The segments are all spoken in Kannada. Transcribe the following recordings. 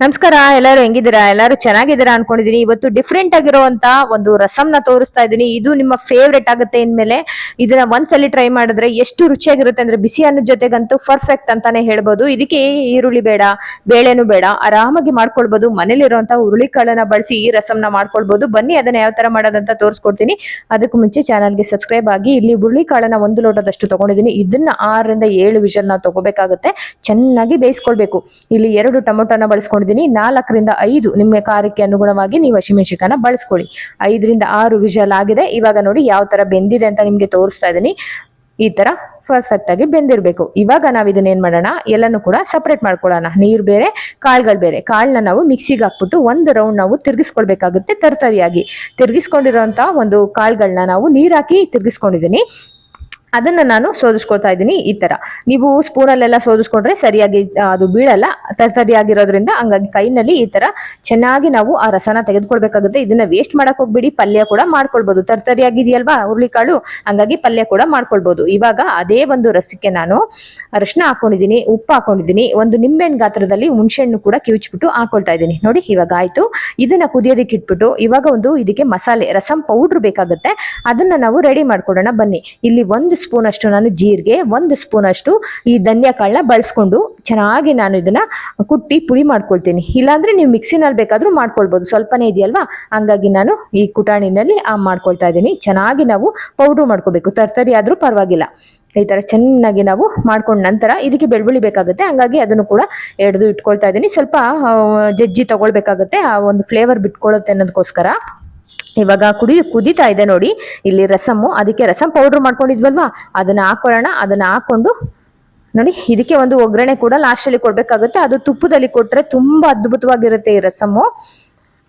ನಮಸ್ಕಾರ, ಎಲ್ಲರೂ ಹೆಂಗಿದ್ದೀರಾ? ಎಲ್ಲರೂ ಚೆನ್ನಾಗಿದ್ದೀರಾ ಅನ್ಕೊಂಡಿದೀನಿ. ಇವತ್ತು ಡಿಫ್ರೆಂಟ್ ಆಗಿರುವಂತ ಒಂದು ರಸಂನ ತೋರಿಸ್ತಾ ಇದ್ದೀನಿ. ಇದು ನಿಮ್ಮ ಫೇವ್ರೆಟ್ ಆಗುತ್ತೆ ಇನ್ಮೇಲೆ ಇದನ್ನ ಒಂದ್ಸಲಿ ಟ್ರೈ ಮಾಡಿದ್ರೆ ಎಷ್ಟು ರುಚಿಯಾಗಿರುತ್ತೆ ಅಂದ್ರೆ ಬಿಸಿ ಅನ್ನದ ಜೊತೆಗಂತೂ ಪರ್ಫೆಕ್ಟ್ ಅಂತಾನೆ ಹೇಳ್ಬೋದು. ಇದಕ್ಕೆ ಈರುಳ್ಳಿ ಬೇಡ, ಬೇಳೆನೂ ಬೇಡ. ಆರಾಮಾಗಿ ಮಾಡ್ಕೊಳ್ಬಹುದು ಮನೇಲಿರುವಂತ ಹುರುಳಿಕಾಳನ್ನ ಬಳಸಿ ಈ ರಸಂನ ಮಾಡ್ಕೊಳ್ಬಹುದು ಬನ್ನಿ, ಅದನ್ನ ಯಾವ ತರ ಮಾಡೋದಂತ ತೋರಿಸ್ಕೊಡ್ತೀನಿ. ಅದಕ್ಕೂ ಮುಂಚೆ ಚಾನಲ್ಗೆ ಸಬ್ಸ್ಕ್ರೈಬ್ ಆಗಿ ಇಲ್ಲಿ ಹುರುಳಿಕಾಳನ್ನ ಒಂದು ಲೋಟದಷ್ಟು ತಗೊಂಡಿದ್ದೀನಿ. ಇದನ್ನ ಆರರಿಂದ ಏಳು ವಿಷಲ್ ನಾವು ತಗೋಬೇಕಾಗುತ್ತೆ. ಚೆನ್ನಾಗಿ ಬೇಯಿಸ್ಕೊಳ್ಬೇಕು. ಇಲ್ಲಿ ಎರಡು ಟೊಮೊಟೊನ ಬಳಸ್ಕೊಂಡಿದ್ದೀನಿ ನಾಲ್ಕರಿಂದ ಐದು ನಿಮ್ಮ ಕಾರ್ಯಕ್ಕೆ ಅನುಗುಣವಾಗಿ ನೀವು ಹಸಿಮೆಣಸಿಕಾಯನ್ನ ಬಳಸ್ಕೊಳ್ಳಿ. ಐದರಿಂದ ಆರು ವಿಷಲ್ ಆಗಿದೆ. ಇವಾಗ ನೋಡಿ ಯಾವ ತರ ಬೆಂದಿದೆ ಅಂತ ನಿಮಗೆ ತೋರಿಸ್ತಾ ಇದ್ದೀನಿ. ಈ ತರ ಪರ್ಫೆಕ್ಟ್ ಆಗಿ ಬೆಂದಿರಬೇಕು. ಇವಾಗ ನಾವು ಇದನ್ನ ಏನು ಮಾಡೋಣ? ಎಲ್ಲನೂ ಕೂಡ ಸಪ್ರೇಟ್ ಮಾಡ್ಕೊಳ್ಳೋಣ. ನೀರು ಬೇರೆ, ಕಾಳುಗಳು ಬೇರೆ. ಕಾಳನ್ನ ನಾವು ಮಿಕ್ಸಿಗೆ ಹಾಕ್ಬಿಟ್ಟು ಒಂದು ರೌಂಡ್ ನಾವು ತಿರುಗಿಸ್ಕೊಳ್ಬೇಕಾಗುತ್ತೆ ತರ್ತರಿಯಾಗಿ. ತಿರುಗಿಸ್ಕೊಂಡಿರೋಂಥ ಒಂದು ಕಾಳುಗಳನ್ನ ನಾವು ನೀರು ಹಾಕಿ ತಿರ್ಗಿಸ್ಕೊಂಡಿದ್ದೀನಿ ಅದನ್ನ ನಾನು ಸೋದಿಸ್ಕೊಳ್ತಾ ಇದ್ದೀನಿ ಈ ತರ. ನೀವು ಸ್ಪೂನಲ್ಲೆಲ್ಲ ಸೋದಿಸ್ಕೊಂಡ್ರೆ ಸರಿಯಾಗಿ ಅದು ಬೀಳಲ್ಲ. ಸರಿಯಾಗಿರೋದ್ರಿಂದ ಹಂಗಾಗಿ ಕೈನಲ್ಲಿ ಈ ತರ ಚೆನ್ನಾಗಿ ನಾವು ಆ ರಸನ ತೆಗೆದುಕೊಳ್ಬೇಕಾಗುತ್ತೆ. ಇದನ್ನ ವೇಸ್ಟ್ ಮಾಡಕ್ ಹೋಗ್ಬಿಡಿ. ಪಲ್ಯ ಕೂಡ ಮಾಡ್ಕೊಳ್ಬಹುದು ತರ್ತರಿಯಾಗಿದೆಯಲ್ವಾ ಹುರುಳಿಕಾಳು? ಹಂಗಾಗಿ ಪಲ್ಯ ಕೂಡ ಮಾಡ್ಕೊಳ್ಬಹುದು ಇವಾಗ ಅದೇ ಒಂದು ರಸಕ್ಕೆ ನಾನು ಅರಿಶಿನ ಹಾಕೊಂಡಿದ್ದೀನಿ, ಉಪ್ಪು ಹಾಕೊಂಡಿದ್ದೀನಿ. ಒಂದು ನಿಂಬೆಹಣ್ಣು ಗಾತ್ರದಲ್ಲಿ ಹುಣಸೆಹಣ್ಣು ಕೂಡ ಕಿವುಚ್ಬಿಟ್ಟು ಹಾಕೊಳ್ತಾ ಇದ್ದೀನಿ. ನೋಡಿ ಇವಾಗ ಆಯ್ತು. ಇದನ್ನ ಕುದಿಯೋದಕ್ಕೆ ಇಟ್ಬಿಟ್ಟು ಇವಾಗ ಒಂದು ಇದಕ್ಕೆ ಮಸಾಲೆ, ರಸಂ ಪೌಡ್ರ್ ಬೇಕಾಗುತ್ತೆ. ಅದನ್ನ ನಾವು ರೆಡಿ ಮಾಡ್ಕೊಡೋಣ ಬನ್ನಿ. ಇಲ್ಲಿ ಒಂದು ಸ್ಪೂನ್ ಅಷ್ಟು ನಾನು ಜೀರಿಗೆ, ಒಂದು ಸ್ಪೂನ್ ಅಷ್ಟು ಈ ಧನಿಯಾ ಕಾಳನ್ನ ಬಳಸ್ಕೊಂಡು ಚೆನ್ನಾಗಿ ನಾನು ಇದನ್ನ ಕುಟ್ಟಿ ಪುಡಿ ಮಾಡ್ಕೊಳ್ತೀನಿ. ಇಲ್ಲಾಂದ್ರೆ ನೀವು ಮಿಕ್ಸಿನಲ್ಲಿ ಬೇಕಾದರೂ ಮಾಡ್ಕೊಳ್ಬೋದು. ಸ್ವಲ್ಪನೇ ಇದೆಯಲ್ವಾ? ಹಂಗಾಗಿ ನಾನು ಈ ಕುಟಾಣಿನಲ್ಲಿ ಆ ಮಾಡ್ಕೊಳ್ತಾ ಇದ್ದೀನಿ. ಚೆನ್ನಾಗಿ ನಾವು ಪೌಡ್ರ್ ಮಾಡ್ಕೋಬೇಕು. ತರ್ತರಿ ಆದರೂ ಪರವಾಗಿಲ್ಲ. ಈ ಥರ ಚೆನ್ನಾಗಿ ನಾವು ಮಾಡ್ಕೊಂಡ ನಂತರ ಇದಕ್ಕೆ ಬೆಳ್ಳುಳ್ಳಿ ಬೇಕಾಗುತ್ತೆ. ಹಂಗಾಗಿ ಅದನ್ನು ಕೂಡ ಎಡ್ದು ಇಟ್ಕೊಳ್ತಾ ಇದ್ದೀನಿ. ಸ್ವಲ್ಪ ಜಜ್ಜಿ ತಗೊಳ್ಬೇಕಾಗುತ್ತೆ. ಆ ಒಂದು ಫ್ಲೇವರ್ ಬಿಟ್ಕೊಳ್ಳುತ್ತೆ ಅನ್ನೋದಕ್ಕೋಸ್ಕರ. ಇವಾಗ ಕುಡಿ ಕುದೀತಾ ಇದೆ ನೋಡಿ. ಇಲ್ಲಿ ರಸಮು ಅದಕ್ಕೆ ರಸಂ ಪೌಡ್ರ್ ಮಾಡ್ಕೊಂಡಿದ್ವಲ್ವಾ? ಅದನ್ನ ಹಾಕೊಳ್ಳೋಣ ಅದನ್ನ ಹಾಕೊಂಡು ನೋಡಿ ಇದಕ್ಕೆ ಒಂದು ಒಗ್ಗರಣೆ ಕೂಡ ಲಾಸ್ಟಲ್ಲಿ ಕೊಡ್ಬೇಕಾಗುತ್ತೆ. ಅದು ತುಪ್ಪದಲ್ಲಿ ಕೊಟ್ರೆ ತುಂಬಾ ಅದ್ಭುತವಾಗಿರುತ್ತೆ ಈ ರಸಮ್ಮು.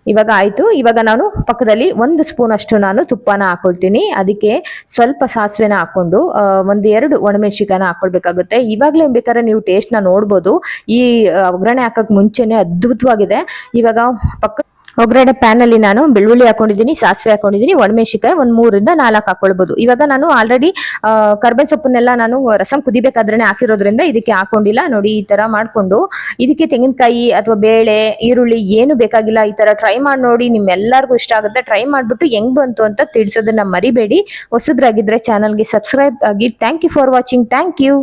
ಇವಾಗ ಆಯ್ತು. ಇವಾಗ ನಾನು ಪಕ್ಕದಲ್ಲಿ ಒಂದು ಸ್ಪೂನ್ ಅಷ್ಟು ನಾನು ತುಪ್ಪನ ಹಾಕೊಳ್ತೀನಿ. ಅದಕ್ಕೆ ಸ್ವಲ್ಪ ಸಾಸಿವೆನ ಹಾಕೊಂಡು ಆ, ಒಂದು ಎರಡು ಒಣಮೆಣಸಿಕಾಯನ್ನ ಹಾಕೊಳ್ಬೇಕಾಗುತ್ತೆ. ಇವಾಗಲೇ ಬೇಕಾದ್ರೆ ನೀವು ಟೇಸ್ಟ್ನ ನೋಡ್ಬೋದು. ಈ ಒಗ್ಗರಣೆ ಹಾಕಕ್ ಮುಂಚೆನೇ ಅದ್ಭುತವಾಗಿದೆ. ಇವಾಗ ಪಕ್ಕ ಒಗ್ಗರಣೆ ಪ್ಯಾನ್ ಅಲ್ಲಿ ನಾನು ಬೆಳ್ಳುಳ್ಳಿ ಹಾಕೊಂಡಿದ್ದೀನಿ, ಸಾಸಿವೆ ಹಾಕೊಂಡಿದ್ದೀನಿ ಒಣಮೆಣಸಿಕಾಯಿ ಒಂದು ಮೂರಿಂದ ನಾಲ್ಕು ಹಾಕೊಳ್ಬಹುದು ಇವಾಗ ನಾನು ಆಲ್ರೆಡಿ ಕರ್ಬೇವಿನ ಸೊಪ್ಪನ್ನೆಲ್ಲ ನಾನು ರಸಂ ಕುದಿಬೇಕಾದ್ರೆ ಹಾಕಿರೋದ್ರಿಂದ ಇದಕ್ಕೆ ಹಾಕೊಂಡಿಲ್ಲ. ನೋಡಿ, ಈ ತರ ಮಾಡ್ಕೊಂಡು ಇದಕ್ಕೆ ತೆಂಗಿನಕಾಯಿ ಅಥವಾ ಬೇಳೆ, ಈರುಳ್ಳಿ ಏನು ಬೇಕಾಗಿಲ್ಲ ಈ ತರ ಟ್ರೈ ಮಾಡಿ ನೋಡಿ, ನಿಮ್ಮೆಲ್ಲರಿಗೂ ಇಷ್ಟ ಆಗುತ್ತೆ. ಟ್ರೈ ಮಾಡಿಬಿಟ್ಟು ಹೆಂಗ್ ಬಂತು ಅಂತ ತಿಳಿಸೋದನ್ನ ಮರಿಬೇಡಿ. ಹೊಸದ್ರಾಗಿದ್ರೆ ಚಾನಲ್ಗೆ ಸಬ್ಸ್ಕ್ರೈಬ್ ಆಗಿ. Thank you for watching thank you